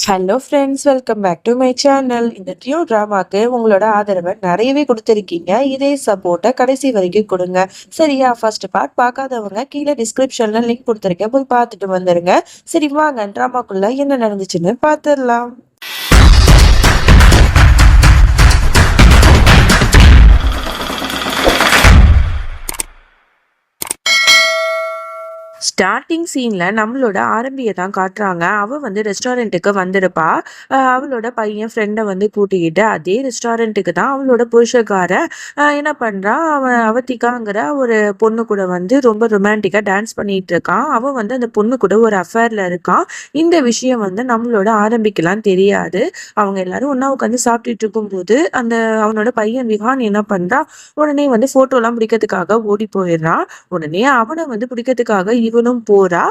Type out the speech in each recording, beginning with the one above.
Hello friends welcome back to my channel இந்த டியூ ட்ராமாக்கு உங்களோட ஆதரவை நிறையவே கொடுத்துருக்கீங்க. இதே சப்போர்ட்டை கடைசி வரைக்கும் கொடுங்க. சரியா? ஃபர்ஸ்ட் பார்ட் பார்க்காதவங்க கீழே டிஸ்கிரிப்ஷனில் லிங்க் கொடுத்துருக்கேன். போய் பார்த்துட்டு வந்துருங்க. சரி வாங்க. ட்ராமாக்குள்ளே என்ன நடந்துச்சுன்னு பார்த்துடலாம். ஸ்டார்டிங் சீனில் நம்மளோட ஆரம்பியை தான் காட்டுறாங்க. அவள் வந்து ரெஸ்டாரண்ட்டுக்கு வந்திருப்பா. அவளோட பையன் ஃப்ரெண்டை வந்து கூட்டிக்கிட்டு அதே ரெஸ்டாரண்ட்டுக்கு தான் அவளோட புருஷக்கார என்ன பண்ணுறான் அவன் அவத்திக்காங்கிற ஒரு பொண்ணு கூட வந்து ரொம்ப ரொமான்டிக்காக டான்ஸ் பண்ணிட்டு இருக்கான். அவன் வந்து அந்த பொண்ணு கூட ஒரு அஃபேரில் இருக்கான். இந்த விஷயம் வந்து நம்மளோட ஆரம்பிக்கலாம் தெரியாது. அவங்க எல்லாரும் ஒன்றா உட்காந்து சாப்பிட்டுட்டு இருக்கும்போது அந்த அவனோட பையன் விஹான் என்ன பண்ணுறான் உடனே வந்து ஃபோட்டோலாம் பிடிக்கிறதுக்காக ஓடி போயிடுறான். உடனே அவனை வந்து பிடிக்கிறதுக்காக இவனும் போறா.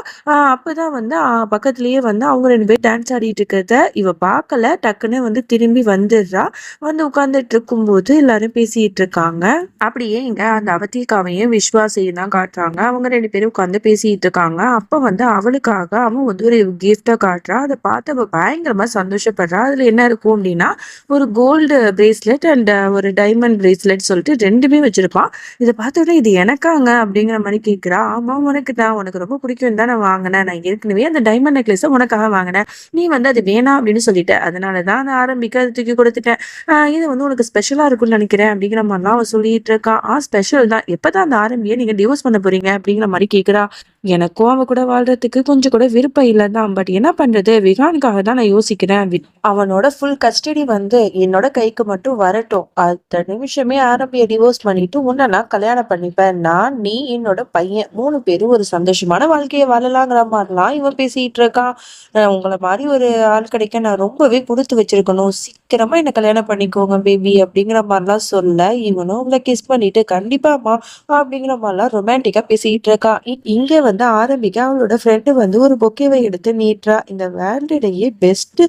அப்பதான் வந்து பக்கத்துலயே வந்து அவங்க ரெண்டு பேர் டான்ஸ் ஆடிட்டு இருக்கிறத இவ பார்க்கல டக்குன்னு வந்து திரும்பி வந்துடுறா. வந்து உட்கார்ந்துட்டு இருக்கும்போது எல்லாரும் பேசிட்டு இருக்காங்க. அப்படியே இங்க அந்த அவத்திகாவையும் விஸ்வாசையும் தான் காட்டுறாங்க. அவங்க ரெண்டு பேரும் உட்காந்து பேசிட்டு இருக்காங்க. அப்ப வந்து அவளுக்காக அவன் வந்து ஒரு கிஃப்டை காட்டுறா. அதை பார்த்து அவ பயங்கரமா சந்தோஷப்படுறா. அதுல என்ன இருக்கும் அப்படின்னா ஒரு கோல்டு பிரேஸ்லெட் அண்ட் ஒரு டைமண்ட் பிரேஸ்லெட் சொல்லிட்டு ரெண்டுமே வச்சிருப்பான். இதை பார்த்த இது எனக்காங்க? அப்படிங்கிற மாதிரி கேட்குறா ஆமா உனக்கு தான். உனக்கு ரொம்ப பிடிக்கும் தான் நான் வாங்கினேன். நான் ஏற்கனவே அந்த டைமண்ட் நெக்லஸை உனக்காக வாங்கினேன். நீ வந்து அது வேணாம் அப்படின்னு சொல்லிட்ட. அதனால தான் அதை ஆரம்பிக்க அதை தூக்கி கொடுத்துட்டேன். ஆஹ் இது வந்து உனக்கு ஸ்பெஷலாக இருக்கும்னு நினைக்கிறேன் அப்படிங்கிற மாதிரிலாம் அவன் சொல்லிட்டு இருக்கான் ஆ ஸ்பெஷல் தான். எப்போ தான் அந்த ஆரம்பியை நீங்கள் டிவோர்ஸ் பண்ண போறீங்க அப்படிங்கிற மாதிரி கேட்குறா எனக்கும் அவ கூட வாழ்றதுக்கு கொஞ்சம் கூட விருப்பம் இல்லை தான். பட் என்ன பண்றது? விகானுக்காக தான் நான் யோசிக்கிறேன். அவனோட ஃபுல் கஸ்டடி வந்து என்னோட கைக்கு மட்டும் வரட்டும். அடுத்த நிமிஷமே ஆரம்பிய டிவோர்ஸ் பண்ணிட்டு உன்னை நான் கல்யாணம் பண்ணிப்பேன். நான் நீ என்னோட பையன். மூணு பேரும் ஒரு சந்தோஷமான வாழ்க்கையை வாழலாங்கிற மாதிரிலாம் இவன் பேசிட்டு இருக்கான். உங்களை மாதிரி ஒரு ஆள் கிடைக்க நான் ரொம்பவே கொடுத்து வச்சிருக்கணும். சீக்கிரமா என்ன கல்யாணம் பண்ணிக்கோங்க பேபி அப்படிங்கிற மாதிரிலாம் சொல்ல இவனும் உங்களை கிஸ் பண்ணிட்டு கண்டிப்பாமா அப்படிங்கிற மாதிரிலாம் ரொமான்டிக்கா பேசிட்டு இருக்கான். இங்கே இங்க வந்து ஆரம்பிக்க அவளோட ஃப்ரெண்டு வந்து ஒரு பொக்கேவை எடுத்து நீட்ரா இந்த வேர்ல்டுலேயே பெஸ்ட்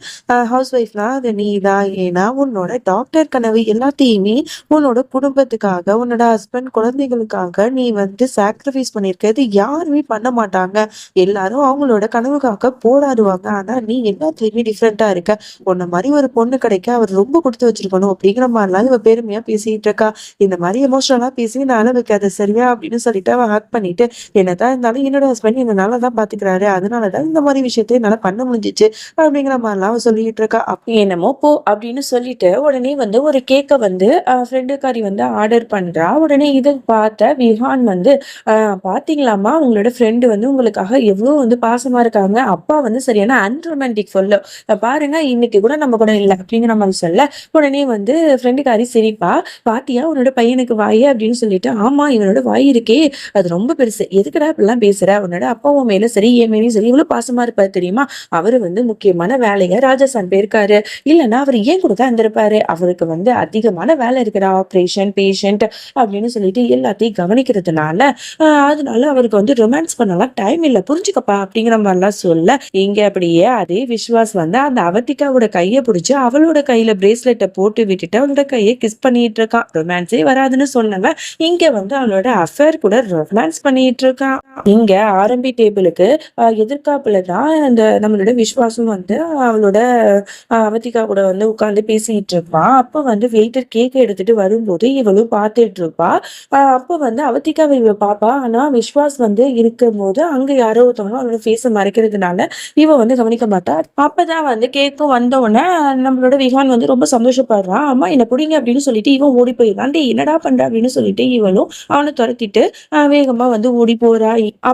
ஹவுஸ் ஒய்ஃப்னா அது நீ தான் ஏன்னா உன்னோட டாக்டர் கனவு எல்லாத்தையுமே உன்னோட குடும்பத்துக்காக உன்னோட ஹஸ்பண்ட் குழந்தைகளுக்காக நீ வந்து சாக்ரிஃபைஸ் பண்ணியிருக்கிறது யாருமே பண்ண மாட்டாங்க. எல்லாரும் அவங்களோட கனவுக்காக போராடுவாங்க. ஆனா நீ எல்லாத்துலயுமே டிஃப்ரெண்டா இருக்க. உன்ன மாதிரி ஒரு பொண்ணு கிடைக்க அவர் ரொம்ப கொடுத்து வச்சிருக்கணும். அப்படிங்கிற மாதிரிலாம் இவ பெருமையா பேசிட்டு இருக்கா. இந்த மாதிரி எமோஷனலா பேசி நான் அளவுக்கு அதை சரியா அப்படின்னு சொல்லிட்டு அவன் ஹேக் பண்ணிட்டு என்னதான் இருந்தாலும் என்னோட ஹஸ்பண்ட் என்ன நல்லா தான் பாத்துக்கிறாரு அதனாலதான் இந்த மாதிரி விஷயத்தை என்னால பண்ண முடிஞ்சிச்சு அப்படிங்கிற மாதிரிலாம் சொல்லிட்டு இருக்கா. அப்ப என்னமோ போ அப்படின்னு சொல்லிட்டு உடனே வந்து ஒரு கேக்கை வந்து ஃப்ரெண்டுக்காரி வந்து ஆர்டர் பண்றா. உடனே இது பார்த்த விஹான் வந்து ஆஹ் பாத்தீங்களாமா உங்களோட ஃப்ரெண்டு வந்து உங்களுக்காக எவ்வளவு வந்து பாசமா இருக்காங்க. அப்பா வந்து சரியான அன்ரொமான்டிக் சொல்ல பாருங்க இன்னைக்கு கூட நம்ம கூட இல்லை அப்படிங்கிற மாதிரி சொல்ல உடனே வந்து ஃப்ரெண்டுக்காரி சிரிப்பா பாத்தியா உன்னோட பையனுக்கு வாய் அப்படின்னு சொல்லிட்டு ஆமா இவனோட வாய் இருக்கே அது ரொம்ப பெருசு. எதுக்குடா இப்படிலாம் ஆஃபீஸராக உன்னோட அப்பாவும் மேலும் சரி என் மேலேயும் சரி இவ்வளவு பாசமா இருப்பாரு தெரியுமா? அவரு வந்து முக்கியமான வேலையை ராஜஸ்தான் போயிருக்காரு. இல்லைன்னா அவர் ஏன் கூட தான் இருந்திருப்பாரு? அவருக்கு வந்து அதிகமான வேலை இருக்கிற ஆப்ரேஷன் பேஷண்ட் அப்படின்னு சொல்லிட்டு எல்லாத்தையும் கவனிக்கிறதுனால அதனால அவருக்கு வந்து ரொமான்ஸ் பண்ணலாம் டைம் இல்லை புரிஞ்சுக்கப்பா அப்படிங்கிற மாதிரிலாம் சொல்ல இங்க அப்படியே அதே விஸ்வாஸ் வந்து அந்த அவத்திகாவோட கையை பிடிச்சி அவளோட கையில பிரேஸ்லெட்டை போட்டு விட்டுட்டு அவளோட கையை கிஸ் பண்ணிட்டு இருக்கான் ரொமான்ஸே வராதுன்னு சொன்னவன் இங்க வந்து அவளோட அஃபேர் கூட ரொமான்ஸ் பண்ணிட்டு இருக்கான் இங்க ஆரம்பி டேபிளுக்கு எதிர்காப்புல தான் அந்த நம்மளோட விஸ்வாசம் வந்து அவளோட அவதிகா கூட வந்து உட்கார்ந்து பேசிட்டு இருப்பான் அப்ப வந்து வெயிட்டர் கேக் எடுத்துட்டு வரும்போது இவளும் பார்த்துட்டு இருப்பா அப்போ அப்ப வந்து அவதிகாவை இவ பாப்பா. ஆனால் விஸ்வாஸ் வந்து இருக்கும்போது அங்க யாரோ ஒருத்தவங்க அவளோட ஃபேஸை மறைக்கிறதுனால இவ வந்து கவனிக்க மாட்டா. அப்பதான் வந்து கேக்கும் வந்த உடனே நம்மளோட விஹான் வந்து ரொம்ப சந்தோஷப்படுறான் அம்மா என்ன பிடிங்க அப்படின்னு சொல்லிட்டு இவன் ஓடி போயிடலாம் டே என்னடா பண்ற? அப்படின்னு சொல்லிட்டு இவளும் அவனை துரத்திட்டு வேகமா வந்து ஓடி போறா.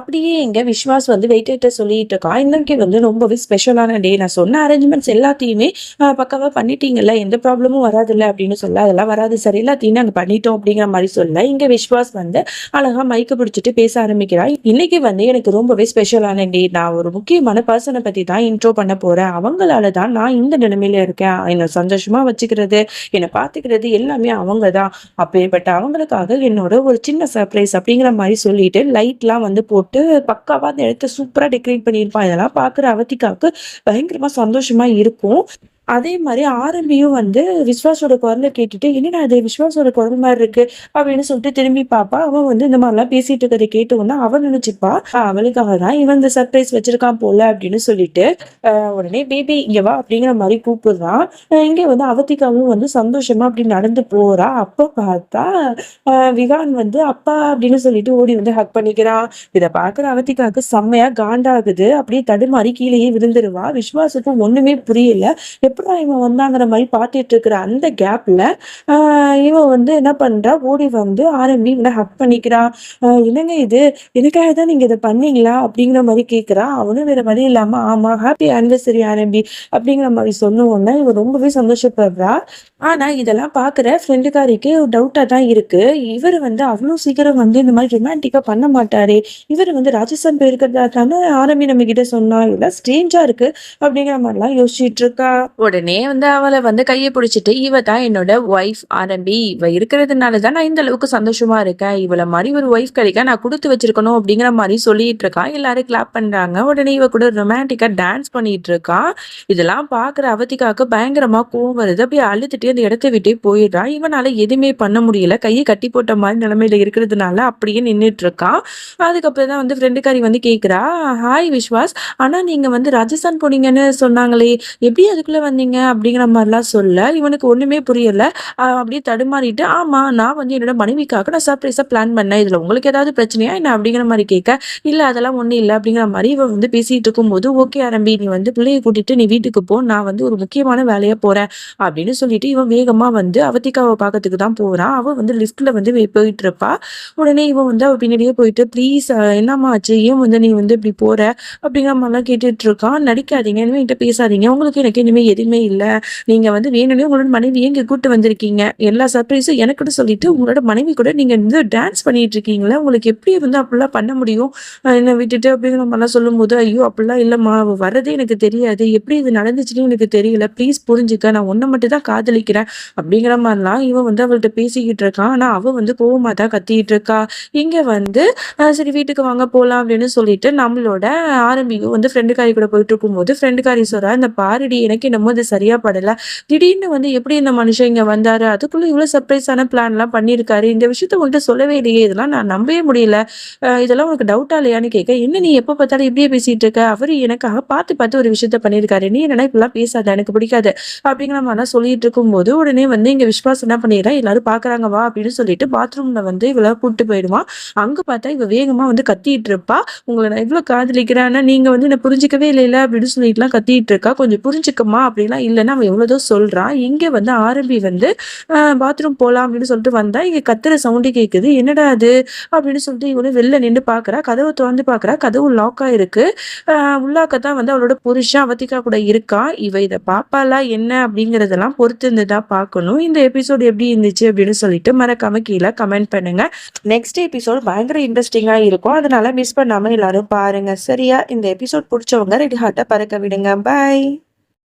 அப்படியே எங்க விஸ்வாஸ் வந்து வெயிட்டர்கிட்ட சொல்லிட்டு இருக்கான் இன்னைக்கு வந்து ரொம்பவே ஸ்பெஷலான டே நான் சொன்ன அரேஞ்ச்மெண்ட்ஸ் எல்லாத்தையுமே ஆஹ் பண்ணிட்டீங்கல்ல எந்த ப்ராப்ளமும் வராதுல்ல அப்படின்னு சொல்ல அதெல்லாம் வராது. சரி எல்லாத்தையும் நாங்க பண்ணிட்டோம் அப்படிங்கிற மாதிரி சொல்ல இங்க விஸ்வாஸ் வந்து அழகா மைக்க பிடிச்சிட்டு பேச ஆரம்பிக்கிறான் இன்னைக்கு வந்து எனக்கு ரொம்பவே ஸ்பெஷலான டே நான் ஒரு முக்கியமான பர்சனை பத்தி தான் இன்ட்ரோ பண்ண போறேன். அவங்களால தான் நான் இந்த நிலைமையில இருக்கேன். என்னை சந்தோஷமா வச்சுக்கிறது என்னை பாத்துக்கிறது எல்லாமே அவங்க தான் அப்பேற்பட்ட அவங்களுக்காக என்னோட ஒரு சின்ன சர்ப்ரைஸ் அப்படிங்கிற மாதிரி சொல்லிட்டு லைட்லாம் வந்து போட்டு பக்காவா அந்த இடத்த சூப்பரா டெக்கரேட் பண்ணியிருப்பான். இதெல்லாம் பாக்குற அவத்திக்காவுக்கு பயங்கரமா சந்தோஷமா இருக்கும். அதே மாதிரி ஆரம்பியும் வந்து விஸ்வாஸோட குரலை கேட்டுட்டு என்னடா அது விஸ்வாஸோட குரல் மாதிரி இருக்கு. அப்படின்னு சொல்லிட்டு திரும்பி பாப்பா. அவன் வந்து இந்த மாதிரிலாம் பேசிட்டு இருக்கிறத கேட்ட உடனே அவன் நினைச்சுப்பா அவளுக்காக தான் இவன் இந்த சர்ப்ரைஸ் வச்சிருக்கான் போல அப்படின்னு சொல்லிட்டு உடனே பேபி இங்க வா அப்படிங்கிற மாதிரி கூப்பிடுறான் இங்க வந்து அவத்திகாவும் வந்து சந்தோஷமா அப்படி நடந்து போறா. அப்ப பார்த்தா விகான் வந்து அப்பா அப்படின்னு சொல்லிட்டு ஓடி வந்து ஹக் பண்ணிக்கிறான் இதை பாக்குற அவத்திகாவுக்கு செம்மையா காண்டாகுது. அப்படியே தடுமாறி கீழேயே விழுந்துருவா. விஸ்வாசுக்கும் ஒண்ணுமே புரியல. எப்படா இவன் வந்தாங்கிற மாதிரி பார்த்துட்டு இருக்கிற அந்த கேப்ல இவன் வந்து என்ன பண்றா? ஓடி வந்து ஆரம்பி இவனை ஹக் பண்ணிக்கிறான் என்னங்க இது? எனக்காக தான் நீங்க இதை பண்ணீங்களா? அப்படிங்கிற மாதிரி கேட்கிறா அவனும் வேற வழி இல்லாம ஆமா ஹாப்பி ஆனிவர்சரி ஆரம்பி அப்படிங்கிற மாதிரி சொன்ன இவன் ரொம்பவே சந்தோஷப்படுறா. ஆனா இதெல்லாம் பாக்குற ஃப்ரெண்டுக்காரிக்கு டவுட்டா தான் இருக்கு. இவர் வந்து அவ்வளவு சீக்கிரம் வந்து இந்த மாதிரி ரொமான்டிக்கா பண்ண மாட்டாரு. இவர் வந்து ராஜஸ்தான் போயிருக்கிறதா தானே ஆரம்பி நம்ம கிட்ட சொன்னா இதெல்லாம் ஸ்ட்ரேஞ்சா இருக்கு அப்படிங்கிற மாதிரிலாம் யோசிச்சுட்டு இருக்கா. உடனே வந்து அவளை வந்து கையை பிடிச்சிட்டு இவ தான் என்னோட ஒய்ஃப் ஆரம்பி. இவ இருக்கிறதுனால தான் நான் இந்த அளவுக்கு சந்தோஷமா இருக்கேன். இவளை மாதிரி ஒரு ஒய்ஃப் கிடைக்க நான் கொடுத்து வச்சிருக்கணும் அப்படிங்கிற மாதிரி சொல்லிட்டு இருக்கான் எல்லாரும் கிளாப் பண்றாங்க. உடனே இவ கூட ரொமான்டிக்கா டான்ஸ் பண்ணிட்டு இருக்கா. இதெல்லாம் பாக்குற அவதிக்காக்கு பயங்கரமா கோவம் வருது. அப்படியே அழுதுட்டு அந்த இடத்த விட்டே போயிடுறா. இவனால எதுவுமே பண்ண முடியல. கையை கட்டி போட்ட மாதிரி நிலைமையில இருக்கிறதுனால அப்படியே நின்றுட்டு இருக்கான் அதுக்கப்புறம் தான் வந்து ஃப்ரெண்டுக்காரி வந்து கேட்குறா ஹாய் விஸ்வாஸ். ஆனா நீங்க வந்து ராஜஸ்தான் போனீங்கன்னு சொன்னாங்களே. எப்படி அதுக்குள்ள வந்தீங்க அப்படிங்கிற மாதிரிலாம் சொல்ல. இவனுக்கு ஒன்றுமே புரியல. அப்படியே தடுமாறிட்டு ஆமாம் நான் வந்து என்னோட மனைவிக்காக நான் சர்ப்ரைஸா பிளான் பண்ணேன். இதில் உங்களுக்கு ஏதாவது பிரச்சனையா என்ன? அப்படிங்கிற மாதிரி கேட்க இல்லை அதெல்லாம் ஒண்ணும் இல்லை. அப்படிங்கிற மாதிரி இவன் வந்து பேசிட்டு இருக்கும்போது ஓகே ஆரம்பி நீ வந்து பிள்ளையை கூட்டிட்டு நீ வீட்டுக்கு போ. நான் வந்து ஒரு முக்கியமான வேலையா போறேன். அப்படின்னு சொல்லிட்டு இவன் வேகமா வந்து அவத்திக்காவை பார்க்கறதுக்கு தான் போறான் அவன் வந்து லிஃப்ட்ல வந்து போயிட்டு இருப்பா. உடனே இவன் வந்து அவ பின்னாடியே போயிட்டு ப்ளீஸ் என்னம்மா ஆச்சு? ஏன் வந்து நீ வந்து இப்படி போற? அப்படிங்கிற மாதிரிலாம் கேட்டுட்டு இருக்கான் நடிக்காதீங்க இனிமேல் என்கிட்ட பேசாதீங்க. உங்களுக்கு எனக்கு இனிமேல் எதுவுமே இல்லை. நீங்க வந்து வேணும்னே உங்களோட மனைவி எங்கே கூட்டு வந்திருக்கீங்க. எல்லா சர்ப்ரைஸும் எனக்கு சொல்லிட்டு உங்களோட மனைவி கூட நீங்க வந்து டான்ஸ் பண்ணிட்டு இருக்கீங்களா? உங்களுக்கு எப்படி வந்து அப்படிலாம் பண்ண முடியும்? என்ன விட்டுட்டு அப்படிங்கிற மாதிரிலாம் சொல்லும் போது ஐயோ அப்படிலாம் இல்லைம்மா. அவ வரதே எனக்கு தெரியாது. எப்படி இது நடந்துச்சுன்னு எனக்கு தெரியல. ப்ளீஸ் புரிஞ்சுக்க. நான் ஒன்றை மட்டும் தான் காதலிக்கிறேன். அப்படிங்கிற மாதிரிலாம் இவன் வந்து அவள்கிட்ட பேசிக்கிட்டு இருக்கான் ஆனால் அவள் வந்து கோவமாக தான் கத்திக்கிட்டு இருக்கா. இங்கே வந்து சரி வீட்டுக்கு வாங்க போகலாம் அப்படின்னு சொல்லிட்டு நம்மளோட ஆரம்பிக்கும் வந்து ஃப்ரெண்டு காரி கூட போயிட்டு இருக்கும்போது ஃப்ரெண்டு காரி சொல்கிறா இந்த பாரடி எனக்கு என்னமோ அது சரியா படலை. திடீர்னு வந்து எப்படி இந்த மனுஷன் இங்க வந்தாரு? அதுக்குள்ளே இவ்வளவு சர்ப்ரைஸான பிளான்லாம் பண்ணியிருக்காரு இந்த விஷயத்த உங்கள்கிட்ட சொல்லவே இல்லையே? இதெல்லாம் நான் நம்பவே முடியல. இதெல்லாம் உனக்கு டவுட்டா இல்லையான்னு கேட்க என்ன நீ எப்போ பார்த்தாலும் இப்படியே பேசிட்டு இருக்க? அவர் எனக்காக பார்த்து பார்த்து ஒரு விஷயத்த பண்ணியிருக்காரு நீ என்னன்னா இப்பெல்லாம் பேசாத எனக்கு பிடிக்காது. அப்படிங்கிற மாதிரிலாம் சொல்லிட்டு இருக்கும்போது உடனே வந்து இங்க விஸ்வாஸ் என்ன பண்ணிடுறா? எல்லாரும் பாக்குறாங்க வா அப்படின்னு சொல்லிட்டு பாத்ரூம்ல வந்து இவளை கூட்டு போயிடுவான். அங்க பார்த்தா இவ வேகமா வந்து கத்திட்டு இருப்பா. உங்களை நான் இவ்வளவு காதலிக்கிறேன் நீங்க வந்து என்ன புரிஞ்சிக்கவே இல்லை அப்படின்னு சொல்லிட்டுலாம் கத்திட்டு இருக்கா. கொஞ்சம் புரிஞ்சுக்கமா அப்படிலாம் இல்லைன்னா அவன் எவ்வளவுதோ சொல்றா. இங்கே வந்து ஆரம்பி வந்து பாத்ரூம் போகலாம் அப்படின்னு சொல்லிட்டு வந்தா இங்கே கத்துற சவுண்டு கேட்குது என்னடா அது? அப்படின்னு சொல்லிட்டு இவனு வெளில நின்று பாக்குறா. கதவை திறந்து பாக்குறா. கதவு லாக் ஆயிருக்கு உள்ளாக்கத்தான் வந்து அவளோட புருஷன் அவத்திக்கா கூட இருக்கா. இவ இதை பாப்பாலா என்ன அப்படிங்கிறதெல்லாம் பொறுத்து இருந்துதான் பார்க்கணும் இந்த எபிசோடு எப்படி இருந்துச்சு அப்படின்னு சொல்லிட்டு மறக்காம கீழே கமெண்ட் பண்ணுங்க. நெக்ஸ்ட் எபிசோடு பயங்கர இன்ட்ரெஸ்டிங்காக இருக்கும். அதனால மிஸ் பண்ணாமல் எல்லாரும் பாருங்க. சரியா? இந்த எபிசோட் பிடிச்சவங்க ரெடி ஹார்ட்டாக பறக்க விடுங்க. பாய்